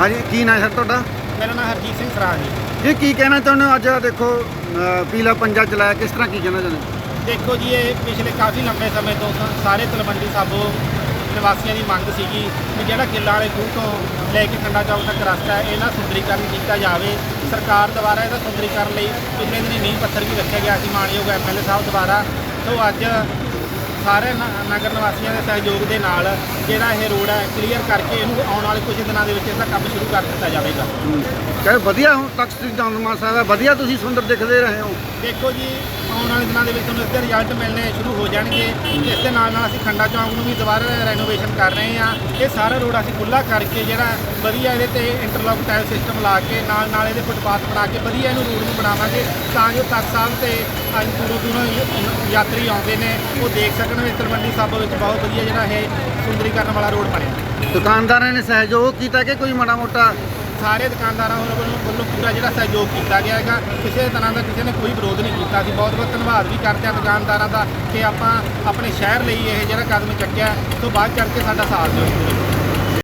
ਹਾਂਜੀ ਕੀ ਨਾਂ ਹੈ ਸਰ ਤੁਹਾਡਾ? ਮੇਰਾ ਨਾਮ ਹਰਜੀਤ ਸਿੰਘ ਸਰਾਜ ਜੀ। ਇਹ ਕੀ ਕਹਿਣਾ ਚਾਹੁੰਦੇ ਹੋ? ਅੱਜ ਆਹ ਦੇਖੋ ਪੀਲਾ ਪੰਜਾ ਚਲਾਇਆ ਕਿਸ ਤਰ੍ਹਾਂ ਕੀ ਕਹਿਣਾ ਚਾਹੁੰਦੇ ਹੋ? ਦੇਖੋ ਜੀ ਇਹ ਪਿਛਲੇ ਕਾਫੀ ਲੰਬੇ ਸਮੇਂ ਤੋਂ ਸ- ਸਾਰੇ ਤਲਵੰਡੀ ਸਾਬੋ ਨਿਵਾਸੀਆਂ ਦੀ ਮੰਗ ਸੀਗੀ ਕਿ ਜਿਹੜਾ ਕਿੱਲਾ ਵਾਲੇ ਖੂਹ ਤੋਂ ਲੈ ਕੇ ਖੰਡਾ ਚੌਕ ਤੱਕ ਰਸਤਾ ਹੈ ਇਹਦਾ ਸੁੰਦਰੀਕਰਨ ਕੀਤਾ ਜਾਵੇ। ਸਰਕਾਰ ਦੁਆਰਾ ਇਹਦਾ ਸੁੰਦਰੀਕਰਨ ਲਈ ਪਿਛਲੇ ਦਿਨੀ ਨੀਂਹ ਪੱਥਰ ਵੀ ਰੱਖਿਆ ਗਿਆ ਸੀ ਮਾਨਯੋਗ ਐਮਐਲਏ ਸਾਹਿਬ ਦੁਆਰਾ। ਸੋ ਅੱਜ ਸਾਰੇ ਨਗਰ ਨਿਵਾਸੀਆਂ ਦੇ ਸਹਿਯੋਗ ਦੇ ਨਾਲ ਜਿਹੜਾ ਇਹ ਰੋਡ ਹੈ ਕਲੀਅਰ ਕਰਕੇ ਇਹਨੂੰ ਆਉਣ ਵਾਲੇ ਕੁਝ ਦਿਨਾਂ ਦੇ ਵਿੱਚ ਇਹਦਾ ਕੰਮ ਸ਼ੁਰੂ ਕਰ ਦਿੱਤਾ ਜਾਵੇਗਾ। ਕਹੇ ਵਧੀਆ ਹੁਣ ਤੱਕ ਸ੍ਰੀ ਦੰਦਮਾ ਸਾਹਿਬ ਹੈ ਵਧੀਆ ਤੁਸੀਂ ਸੁੰਦਰ ਦਿਖਦੇ ਰਹੇ ਹੋ। ਦੇਖੋ ਜੀ ਆਉਣ ਵਾਲੇ ਦਿਨਾਂ ਦੇ ਵਿੱਚ ਤੁਹਾਨੂੰ ਇਸਦੇ ਰਿਜ਼ਲਟ ਮਿਲਣੇ ਸ਼ੁਰੂ ਹੋ ਜਾਣਗੇ। ਇਸ ਦੇ ਨਾਲ ਨਾਲ ਅਸੀਂ ਖੰਡਾ ਚੌਂਕ ਨੂੰ ਵੀ ਦੁਬਾਰਾ ਰੈਨੋਵੇਸ਼ਨ ਕਰ ਰਹੇ ਹਾਂ। ਇਹ ਸਾਰਾ ਰੋਡ ਅਸੀਂ ਖੁੱਲਾ ਕਰਕੇ ਜਿਹੜਾ ਵਧੀਆ ਇਹਦੇ ਤੇ ਇੰਟਰਲੌਕ ਟਾਇਲ ਸਿਸਟਮ ਲਾ ਕੇ, ਨਾਲ ਨਾਲ ਇਹਦੇ ਫੁੱਟਪਾਥ ਬਣਾ ਕੇ ਵਧੀਆ ਇਹਨੂੰ ਰੋਡ ਨੂੰ ਬਣਾਵਾਂਗੇ ਤਾਂ ਜੋ ਤਖਤ ਸਾਹਿਬ ਤੇ ਅੱਜ ਦੂਰੋਂ ਦੂਰੋਂ ਯਾਤਰੀ ਆਉਂਦੇ ਨੇ, ਉਹ ਦੇਖ ਸਕਣ ਵੀ ਤਲਵੰਡੀ ਸਾਹਿਬ ਵਿੱਚ ਬਹੁਤ ਵਧੀਆ ਜਿਹੜਾ ਇਹ ਸੁੰਦਰੀਕਰਨ ਵਾਲਾ ਰੋਡ ਬਣਿਆ। ਦੁਕਾਨਦਾਰਾਂ ਨੇ ਸਹਿਯੋਗ ਕੀਤਾ ਕਿ ਕੋਈ ਮਾੜਾ ਮੋਟਾ ਸਾਰੇ ਦੁਕਾਨਦਾਰਾਂ ਵੱਲੋਂ ਵੱਲੋਂ ਪੂਰਾ ਜਿਹੜਾ ਸਹਿਯੋਗ ਕੀਤਾ ਗਿਆ ਹੈਗਾ। ਕਿਸੇ ਤਰ੍ਹਾਂ ਦਾ ਕਿਸੇ ਨੇ ਕੋਈ ਵਿਰੋਧ ਨਹੀਂ ਕੀਤਾ ਸੀ। ਬਹੁਤ ਬਹੁਤ ਧੰਨਵਾਦ ਵੀ ਕਰਦੇ ਹਾਂ ਦੁਕਾਨਦਾਰਾਂ ਦਾ ਕਿ ਆਪਾਂ ਆਪਣੇ ਸ਼ਹਿਰ ਲਈ ਇਹ ਜਿਹੜਾ ਕਦਮ ਚੱਕਿਆ। ਤੋਂ ਬਾਅਦ ਚੜ ਕੇ ਸਾਡਾ ਸਾਥ ਦਿਓ।